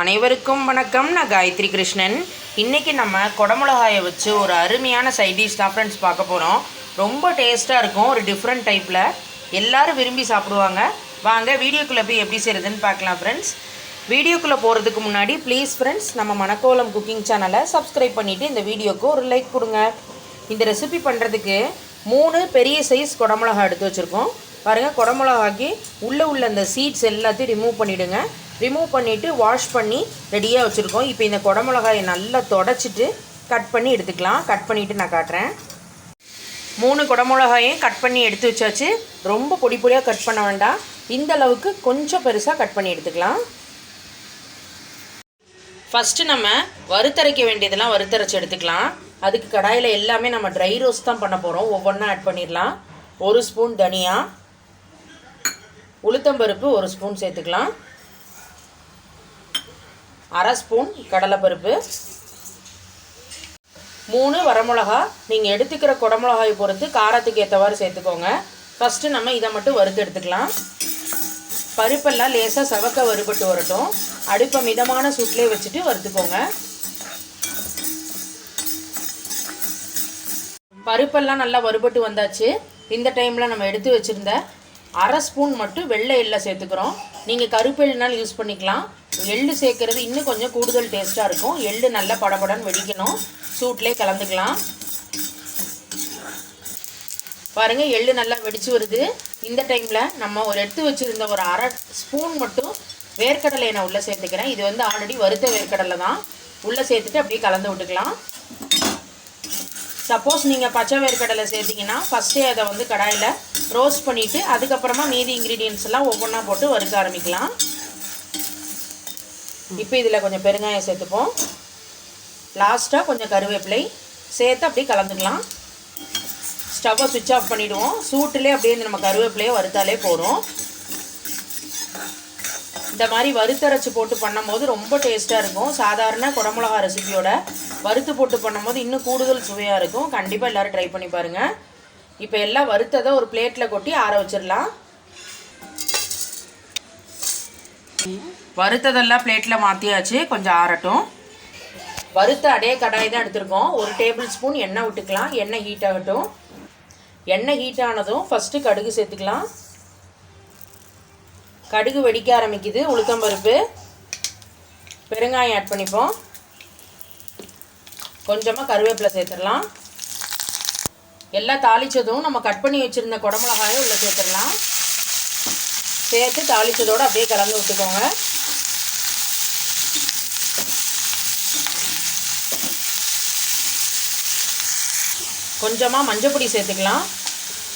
அனைவருக்கும் வணக்கம். நான் காயத்ரி கிருஷ்ணன். இன்றைக்கி நம்ம குடமிளகாயை வச்சு ஒரு அருமையான சைடிஷ் தான் ஃப்ரெண்ட்ஸ் பார்க்க போகிறோம் ரொம்ப டேஸ்ட்டாக இருக்கும். ஒரு டிஃப்ரெண்ட் டைப்பில் எல்லாரும் விரும்பி சாப்பிடுவாங்க. வாங்க வீடியோக்குள்ளே போய் எப்படி செய்கிறதுன்னு பார்க்கலாம் ஃப்ரெண்ட்ஸ் வீடியோக்குள்ளே போகிறதுக்கு முன்னாடி ப்ளீஸ் ஃப்ரெண்ட்ஸ் நம்ம மணக்கோலம் குக்கிங் சேனலை சப்ஸ்கிரைப் பண்ணிவிட்டு இந்த வீடியோக்கு ஒரு லைக் கொடுங்க. இந்த ரெசிபி பண்ணுறதுக்கு மூணு பெரிய சைஸ் குடமிளகா எடுத்து வச்சுருக்கோம். பாருங்கள் குடமிளகாக்கி உள்ளே உள்ள அந்த சீட்ஸ் எல்லாத்தையும் ரிமூவ் பண்ணிவிடுங்க ரிமூவ் பண்ணிவிட்டு வாஷ் பண்ணி ரெடியாக வச்சுருக்கோம். இப்போ இந்த குடமிளகாயை நல்லா தொடச்சிட்டு கட் பண்ணி எடுத்துக்கலாம். கட் பண்ணிவிட்டு நான் காட்டுறேன். மூணு குடமிளகாயும் கட் பண்ணி எடுத்து வச்சாச்சு. ரொம்ப பொடி பொடியாக கட் பண்ண வேண்டாம். இந்த அளவுக்கு கொஞ்சம் பெருசாக கட் பண்ணி எடுத்துக்கலாம். ஃபஸ்ட்டு நம்ம வறுத்தரைக்க வேண்டியதெல்லாம் வறுத்தரைச்சி எடுத்துக்கலாம். அதுக்கு கடாயில் எல்லாமே நம்ம ட்ரை ரோஸ்ட் தான் பண்ண போகிறோம் ஒவ்வொன்றா ஆட் பண்ணிடலாம். ஒரு ஸ்பூன் தனியா. உளுத்தம்பருப்பு ஒரு ஸ்பூன் சேர்த்துக்கலாம். அரை ஸ்பூன் கடலைப்பருப்பு. மூணு வரமிளகா. நீங்கள் எடுத்துக்கிற குடமிளகாயை பொறுத்து காரத்துக்கு ஏற்றவாறு சேர்த்துக்கோங்க. ஃபஸ்ட்டு நம்ம இதை மட்டும் வறுத்து எடுத்துக்கலாம். பருப்பெல்லாம் லேசாக சவக்க வறுபட்டு வரட்டும். அடுப்பை மிதமான சூட்லேயே வச்சுட்டு வறுத்துக்கோங்க. பருப்பெல்லாம் நல்லா வறுபட்டு வந்தாச்சு. இந்த டைமில் நம்ம எடுத்து வச்சுருந்த அரை ஸ்பூன் மட்டும் வெள்ளை எள்ளை சேர்த்துக்கிறோம். நீங்கள் கருப்பு எள்ளுனாலும் யூஸ் பண்ணிக்கலாம். எள்ளு சேர்க்குறது இன்னும் கொஞ்சம் கூடுதல் டேஸ்ட்டாக இருக்கும். எள்ளு நல்லா படபடன்னு வெடிக்கணும். சூட்லேயே கலந்துக்கலாம். பாருங்கள் எள்ளு நல்லா வெடிச்சு வருது. இந்த டைமில் நம்ம ஒரு எடுத்து வச்சுருந்த ஒரு அரை ஸ்பூன் மட்டும் வேர்க்கடலை நான் உள்ளே சேர்த்துக்கிறேன். இது வந்து ஆல்ரெடி வறுத்த வேர்க்கடலை தான். உள்ளே சேர்த்துட்டு அப்படியே கலந்து விட்டுக்கலாம். சப்போஸ் நீங்கள் பச்சை வேர்க்கடலை சேர்த்திங்கன்னா ஃபஸ்ட்டே அதை வந்து கடாயில் ரோஸ்ட் பண்ணிவிட்டு அதுக்கப்புறமா மீதி இன்க்ரீடியன்ஸ் எல்லாம் ஒவ்வொன்றா போட்டு வறுக்க ஆரம்பிக்கலாம். இப்போ இதில் கொஞ்சம் பெருங்காயம் சேர்த்துப்போம். லாஸ்ட்டாக கொஞ்சம் கருவேப்பிலை சேர்த்து அப்படியே கலந்துக்கலாம். ஸ்டவ்வை சுவிட்ச் ஆஃப் பண்ணிவிடுவோம் சூட்டிலே அப்படியே நம்ம கருவேப்பிலையை வறுத்தாலே போகிறோம் இந்த மாதிரி வறுத்தரைச்சி போட்டு பண்ணும்போது ரொம்ப டேஸ்ட்டாக இருக்கும். சாதாரண குடமிளகா ரெசிபியோட வறுத்து போட்டு பண்ணும்போது இன்னும் கூடுதல் சுவையாக இருக்கும். கண்டிப்பாக எல்லோரும் ட்ரை பண்ணி பாருங்கள் இப்போ எல்லாம் வறுத்ததை ஒரு பிளேட்டில் கொட்டி ஆற வச்சிடலாம். வறுத்ததெல்லாம் பிளேட்டில் மாற்றியாச்சு கொஞ்சம் ஆறட்டும். வறுத்த அதே கடாய் தான் எடுத்திருக்கோம். ஒரு டேபிள் ஸ்பூன் எண்ணெய் விட்டுக்கலாம். எண்ணெய் ஹீட் ஆகட்டும். எண்ணெய் ஹீட் ஆனதும் ஃபஸ்ட்டு கடுகு சேர்த்துக்கலாம். கடுகு வெடிக்க ஆரம்பிக்குது. உளுத்தம்பருப்பு பெருங்காயம் ஆட் பண்ணிப்போம். கொஞ்சமாக கருவேப்பிலை சேர்த்துடலாம். எல்லாம் தாளித்ததும் நம்ம கட் பண்ணி வச்சுருந்த குடமிளகாயும் உள்ளே சேர்த்துடலாம். சேர்த்து தாளித்ததோடு அப்படியே கலந்து விட்டுக்கோங்க. கொஞ்சமாக மஞ்சப்பொடி சேர்த்துக்கலாம்.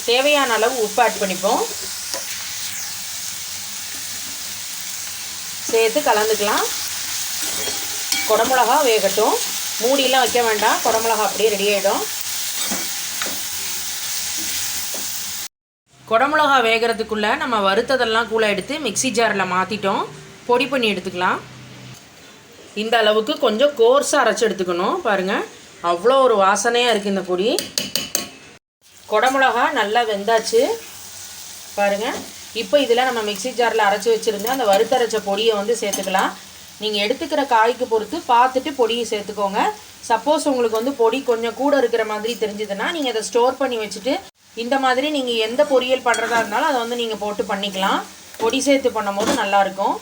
தேவையான அளவு உப்பு ஆட் பண்ணிப்போம். சேர்த்து கலந்துக்கலாம். குடமிளகா வேகட்டும். மூடியெலாம் வைக்க வேண்டாம். குடமிளகா அப்படியே ரெடி ஆகிடும் குடமிளகா வேகிறதுக்குள்ளே நம்ம வறுத்ததெல்லாம் கூழ எடுத்து மிக்சி ஜாரில் மாற்றிட்டோம் பொடி பண்ணி எடுத்துக்கலாம். இந்த அளவுக்கு கொஞ்சம் கோர்ஸாக அரைச்சி எடுத்துக்கணும். பாருங்கள் அவ்வளோ ஒரு வாசனையாக இருக்குது இந்த பொடி. குடமிளகா நல்லா வெந்தாச்சு. பாருங்கள் இப்போ இதில் நம்ம மிக்சி ஜாரில் அரைச்சி வச்சுருந்த அந்த வறுத்தரைச்ச பொடியை வந்து சேர்த்துக்கலாம். நீங்கள் எடுத்துக்கிற காய்க்கு பொறுத்து பார்த்துட்டு பொடியை சேர்த்துக்கோங்க. சப்போஸ் உங்களுக்கு வந்து பொடி கொஞ்சம் கூட இருக்கிற மாதிரி தெரிஞ்சதுன்னா நீங்கள் அதை ஸ்டோர் பண்ணி வச்சுட்டு இந்த மாதிரி நீங்கள் எந்த பொரியல் பண்ணுறதா இருந்தாலும் அதை வந்து நீங்கள் போட்டு பண்ணிக்கலாம். பொடி சேர்த்து பண்ணும்போது நல்லாயிருக்கும்.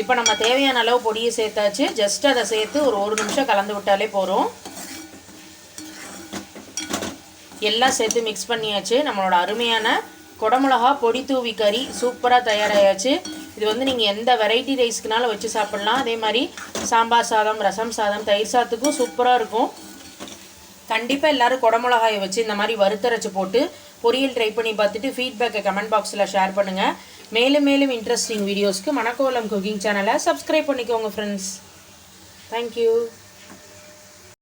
இப்போ நம்ம தேவையான அளவு பொடியை சேர்த்தாச்சு. ஜஸ்ட் அதை சேர்த்து ஒரு ஒரு நிமிஷம் கலந்து விட்டாலே போகிறோம் எல்லாம் சேர்த்து மிக்ஸ் பண்ணியாச்சு. நம்மளோட அருமையான குடமிளகா பொடி தூவி கறி சூப்பராக தயாராகியாச்சு இது வந்து நீங்கள் எந்த வெரைட்டி ரைஸ்க்குனாலும் வச்சு சாப்பிட்லாம். அதே மாதிரி சாம்பார் சாதம் ரசம் சாதம் தயிர் சாதத்துக்கும் சூப்பராக இருக்கும். கண்டிப்பாக எல்லோரும் குடமிளகாயை வச்சு இந்த மாதிரி வறுத்தரைச்சி போட்டு பொரியல் ட்ரை பண்ணி பார்த்துட்டு ஃபீட்பேக்கை கமெண்ட் பாக்ஸில் ஷேர் பண்ணுங்கள் மேலும் மேலும் இன்ட்ரெஸ்டிங் வீடியோஸ்க்கு மணக்கோலம் குக்கிங் சேனலை சப்ஸ்கிரைப் பண்ணிக்கோங்க ஃப்ரெண்ட்ஸ் தேங்க்யூ